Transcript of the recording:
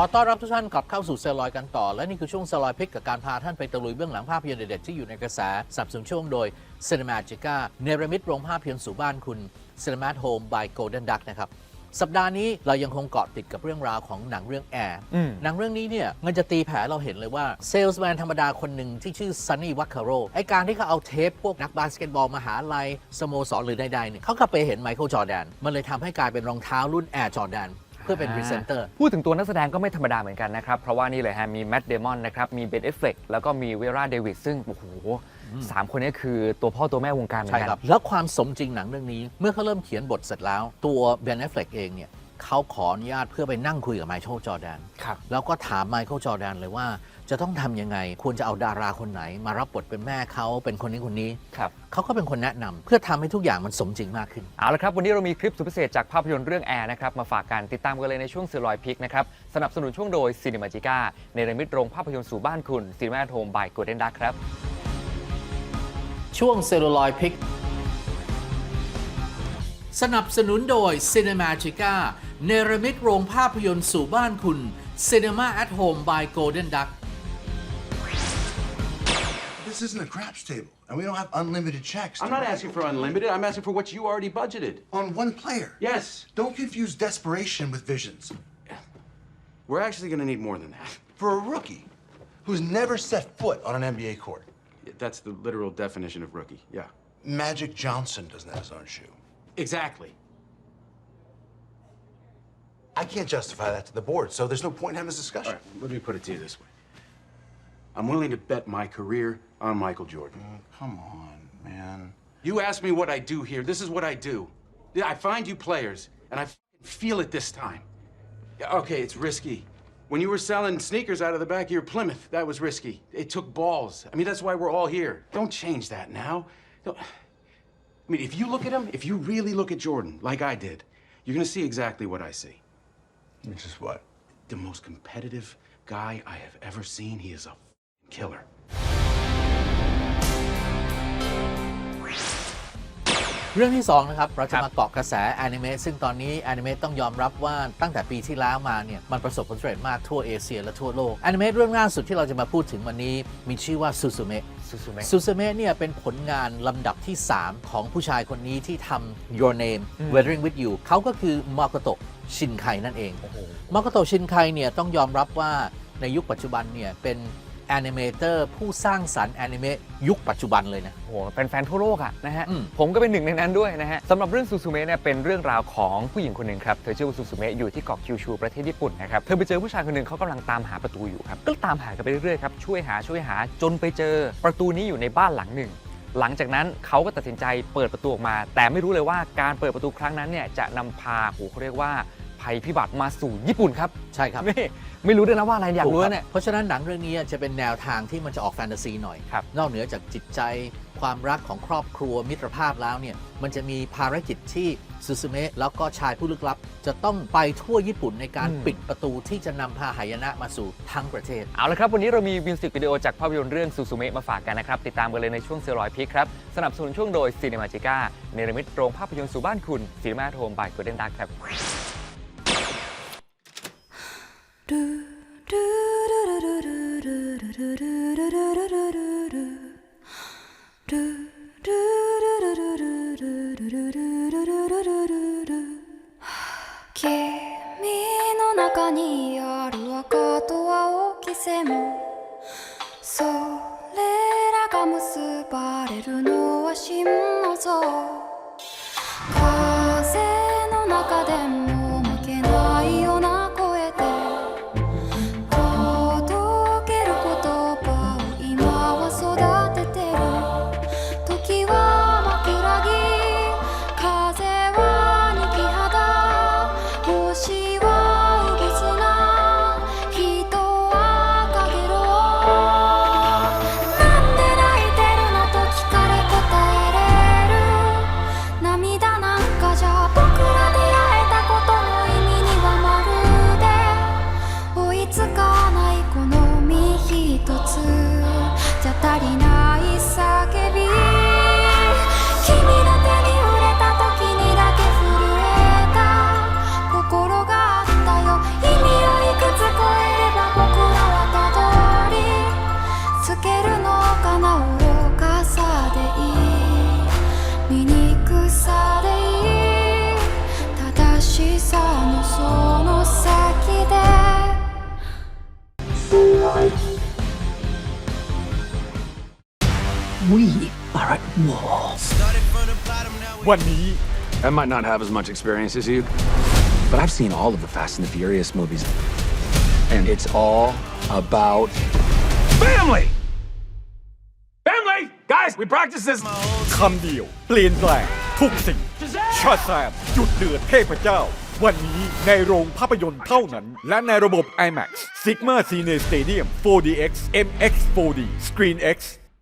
ขอต้อนรับทุกท่านกลับเข้าสู่เซลลอยกันต่อ และนี่คือช่วงเซลลอยพิกกับการพาท่านไปตะลุยเบื้องหลังภาพยนตร์เด็ดๆที่อยู่ในกระแสสนับสนุนช่วงโดย Cinemagica เนรมิตโรงภาพยนตร์สู่บ้านคุณ Cinemat Home by Golden Duck นะครับสัปดาห์นี้เรายังคงเกาะติดกับเรื่องราวของหนังเรื่องแอร์อืมหนังเรื่องนี้เนี่ยมันจะตีแผลเราเห็นเลยว่าเซลส์แมนธรรมดาคนหนึ่งที่ชื่อซันนี่วัคคาโรไอการที่เขาเอาเทปพวกนักบาสเกตบอลมหาลัยสโมสรหรือใดๆเนี่ยเขาก็ไปเห็นไมเคิลจอร์แดนมันเลยทำให้กลายเป็นรองเท้ารุ่นแอร์จอร์แดนเพื่อเป็นพรีเซนเตอร์ พูดถึงตัวนักแสดงก็ไม่ธรรมดาเหมือนกันนะครับ เพราะว่านี่เลยฮะ มีแม t เดมอนนะครับ มีเบนเอฟเฟกแล้วก็มีเวราเดวิดซึ่ง โอ้โหสามคนนี้คือตัวพ่อตัวแม่วงการเหมือใช่นกัครับแล้วความสมจริงหนังเรื่องนี้ เมื่อเขาเริ่มเขียนบทเสร็จแล้ว ตัวเบน a อฟเฟลกเองเนี่ยเขาขออนุญาตเพื่อไปนั่งคุยกับไมเคิลจอร์แดน ครับ แล้วก็ถามไมเคิลจอร์แดนเลยว่า จะต้องทำยังไง ควรจะเอาดาราคนไหน มารับบทเป็นแม่เขาเป็นคนนี้คนนี้ครับเขาก็เป็นคนแนะนำเพื่อทำให้ทุกอย่างมันสมจริงมากขึ้น เอาละครับ วันนี้เรามีคลิปสุดพิเศษจากภาพยนตร์เรื่องแอร์นะครับมาฝากกันติดตามกันเลยในช่วงสื่อลอยพิกนะครับสนับสนุนช่วงโดย Cinemagica ในระมิตโรงภาพยนตร์สู่บ้านคุณ Cinema at Home by Golden Duck ครับช่วงเซลลูลอยพิกสนับสนุนโดย Cinemagica เนรมิตโรงภาพยนตร์สู่บ้านคุณ Cinema at Home by Golden Duck This isn't a craps table, and we don't have unlimited checks. I'm not asking for unlimited. I'm asking for what you already budgeted. on one player. Yes, Don't confuse desperation with visions. we're actually going to need more than that. For a rookie who's never set foot on an NBA court, That's the literal definition of rookie. Yeah. Magic Johnson doesn't have his own shoe. Exactly. I can't justify that to the board, so there's no point in having this discussion. right, let me put it to you this way. I'm willing to bet my career on Michael Jordan. Come on, man. You ask me what I do here. This is what I do. Yeah, I find you players, and I feel it this time. Yeah, Okay, it's risky. When you were selling sneakers out of the back of your Plymouth, that was risky. It took balls. I mean, that's why we're all here. Don't change that now. Don't- I mean, if you look at him, if you really look at Jordan, like I did, you're gonna see exactly what I see. Which is what? The most competitive guy I have ever seen. He is a f***ing killer. เรื่องที่ 2 นะครับ เราคจะรับมาเกาะกระแสแอนิเมะซึ่งตอนนี้แอนิเมะต้องยอมรับว่าตั้งแต่ปีที่แล้วมาเนี่ย มันประสบผลสำเร็จมากทั่วเอเชียและทั่วโลกแอนิเมะเรื่องล่าสุดที่เราจะมาพูดถึงวันนี้ มีชื่อว่าซูซูเมะซูซูเมะซูซูเมะเนี่ยเป็นผลงานลำดับที่ 3 ของผู้ชายคนนี้ที่ทำ Your Name Weathering with You เขาก็คือมาโกโตะชินไคนั่นเองมาโกโตะชินไคเนี่ยต้องยอมรับว่าในยุคปัจจุบันเนี่ยเป็น แอนิเมเตอร์ผู้สร้างสรรค์แอนิเมะยุคปัจจุบันเลยนะ โอ้โหเป็นแฟนทั่วโลกอะนะฮะ อืม ผมก็เป็นหนึ่งในนั้นด้วยนะฮะสำหรับเรื่องซูซูเมะเนี่ยเป็นเรื่องราวของผู้หญิงคนหนึ่งครับ เธอชื่อว่าซูซูเมะอยู่ที่เกาะคิวชูประเทศญี่ปุ่นนะครับ เธอไปเจอผู้ชายคนหนึ่งเขากำลังตามหาประตูอยู่ครับ ก็ตามหากันไปเรื่อยๆครับ ช่วยหาช่วยหาจนไปเจอ ประตูนี้อยู่ในบ้านหลังหนึ่ง หลังจากนั้นเขาก็ตัดสินใจเปิดประตูออกมา แต่ไม่รู้เลยว่าการเปิดประตูครั้งนั้นเนี่ยจะนำพาโหเขาเรียกว่า ภัยพิบัติมาสู่ญี่ปุ่นครับใช่ครับ นี่ไม่รู้ด้วยนะว่าอะไรอยากรู้ถูคบเนี่ย เพราะฉะนั้นหนังเรื่องนี้จะเป็นแนวทางที่มันจะออกแฟนตาซีหน่อย ครับ นอกเหนือจากจิตใจความรักของครอบครัวมิตรภาพแล้วเนี่ยมันจะมีภารกิจที่ซูซูเมะแล้วก็ชายผู้ลึกลับ จะต้องไปทั่วญี่ปุ่นในการอืม ปิดประตูที่จะนำพาหายนะมาสู่ทั้งประเทศ เอาละครับวันนี้เรามีมิวสิกวิดีโอจากภาพยนตร์เรื่องซูซูเมะมาฝากกันนะครับ ติดตามกันเลยในช่วงเซลลอยพิกครับ สนับสนุนช่วงโดย Cinemagica เนรมิตโรงภาพยนตร์สู่บ้านคุณ Cinema at Home by Golden Duck ครับ 君の中にある赤と青き線それらが結ばれるのは心の像 We are at war. วันนี้ I might not have as much experience as you, but I've seen all of the Fast and the Furious movies. And it's all about family! Family! Guys, we practice this. คำเดียว เปลี่ยนแปลง ทุกสิ่งชาแซมจุดเดือดเทพเจ้า วันนี้ในโรงภาพยนตร์เท่านั้น และในระบบ IMAX Sigma Cine Stadium 4DX MX 4D Screen X